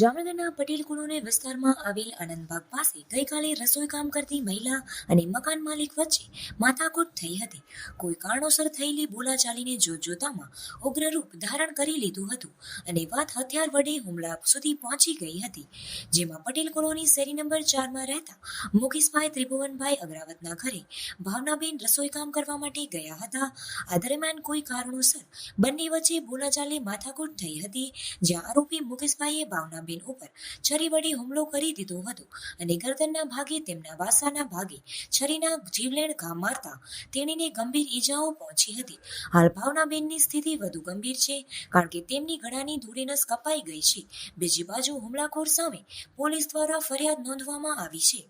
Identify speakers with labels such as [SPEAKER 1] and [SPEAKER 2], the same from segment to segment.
[SPEAKER 1] જામનગરના પટેલ કોલોની વિસ્તારમાં આવેલ આનંદબાગ પાસે ગઈકાલે રસોઈ કામ કરતી મહિલા અને મકાન માલિક વચ્ચે માથાકૂટ થઈ હતી. કોઈ કારણોસર થયેલી બોલાચાલીને જોતજોતામાં ઉગ્ર ધારણ કરી લીધું હતું અને વાત હથિયાર વડે હુમલા સુધી પહોંચી ગઈ હતી. જેમાં પટેલ કોલોની શેરી નંબર ચારમાં રહેતા મુકેશભાઈ ત્રિભુવનભાઈ અગ્રાવતના ઘરે ભાવનાબેન રસોઈ કામ કરવા માટે ગયા હતા. આ દરમિયાન કોઈ કારણોસર બંને વચ્ચે બોલાચાલી માથાકૂટ થઈ હતી, જ્યાં આરોપી મુકેશભાઈએ ભાવનાબેન ઉપર છરી વડે હુમલો કરી દીધો હતો અને ગરદનના ભાગે તેમના વાસાના ભાગે છરીના જીવલેણ ઘા મારતા તેણીને ગંભીર ઈજાઓ પહોંચી હતી. હાલ ભાવનાબેનની સ્થિતિ વધુ ગંભીર છે કારણ કે તેમની ગળાની ધૂળીનસ કપાઈ ગઈ છે. બીજી બાજુ હુમલાખોર સામે પોલીસ દ્વારા ફરિયાદ નોંધવામાં આવી છે.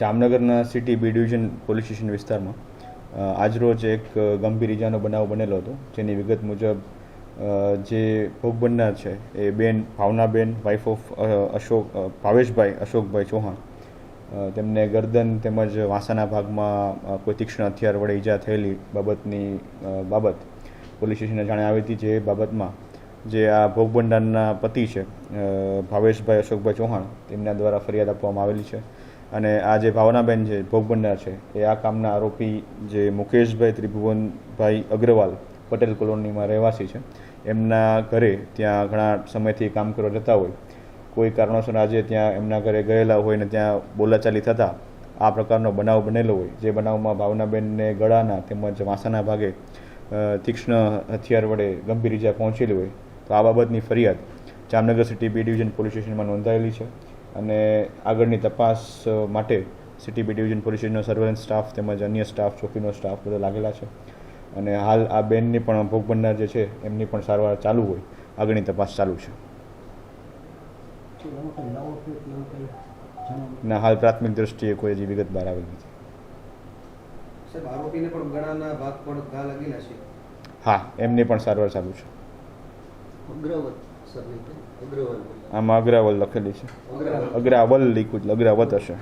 [SPEAKER 2] જામનગરના city B division police station વિસ્તારમાં આજરોજ એક ગંભીર ઈજાનો બનાવ બનેલો હતો જેની વિગત મુજબ જે ભોગ બનનાર છે, એ બેન ભાવનાબેન વાઇફ ઓફ અશોક ભાવેશભાઈ, અશોકભાઈ ચૌહાણ. તેમને ગરદન તેમજ વાંસાના ભાગમાં કોઈ તીક્ષ્ણ હથિયાર વડે ઈજા થયેલી બાબતની બાબત પોલીસ સ્ટેશને જાણ આવી હતી જે બાબતમાં જે આ ભોગ બનનારના પતિ છે ભાવેશભાઈ અશોકભાઈ ચૌહાણ, તેમના દ્વારા ફરિયાદ આપવામાં આવેલી છે. અને આ જે ભાવનાબેન છે ભોગ બનનાર છે, એ આ કામના આરોપી જે મુકેશભાઈ ત્રિભુવનભાઈ અગ્રવાલ પટેલ કોલોનીમાં રહેવાસી છે. એમના ઘરે ત્યાં ઘણા સમયથી કામ કરવા જતા હોય. કોઈ કારણોસર આજે ત્યાં એમના ઘરે ગયેલા હોય ને ત્યાં બોલાચાલી થતાં આ પ્રકારનો બનાવ બનેલો હોય. જે બનાવમાં ભાવનાબેનને ગળાના તેમજ વાંસાના ભાગે તીક્ષ્ણ હથિયાર વડે ગંભીર ઇજા પહોંચેલી હોય તો આ બાબતની ફરિયાદ Jamnagar city B division police સ્ટેશનમાં નોંધાયેલી છે અને આગળની તપાસ માટે સિટી બી ડિવિઝન પોલીસ સ્ટેશનનો સર્વેલન્સ સ્ટાફ તેમજ અન્ય સ્ટાફ, ચોકીનો સ્ટાફ બધા લાગેલા છે. અને હાલ આ બેનની પણ ભોગ બનનાર જે છે એમની પણ સારવાર ચાલુ હોય. આગળની તપાસ ચાલુ છે. ના હાલ પ્રાથમિક દ્રષ્ટિએ કોઈ હજી વિગત બહાર આવેલી નથી.
[SPEAKER 3] સાહેબ આરોપીને પણ ગળાના ભાગ પર ઘા લાગેલા છે?
[SPEAKER 2] હા એમની પણ સારવાર ચાલુ છે. આમાં અગ્રાવલ લખેલી છે.
[SPEAKER 3] અગ્રાવલ.
[SPEAKER 2] લીખું અગ્રાવત હશે.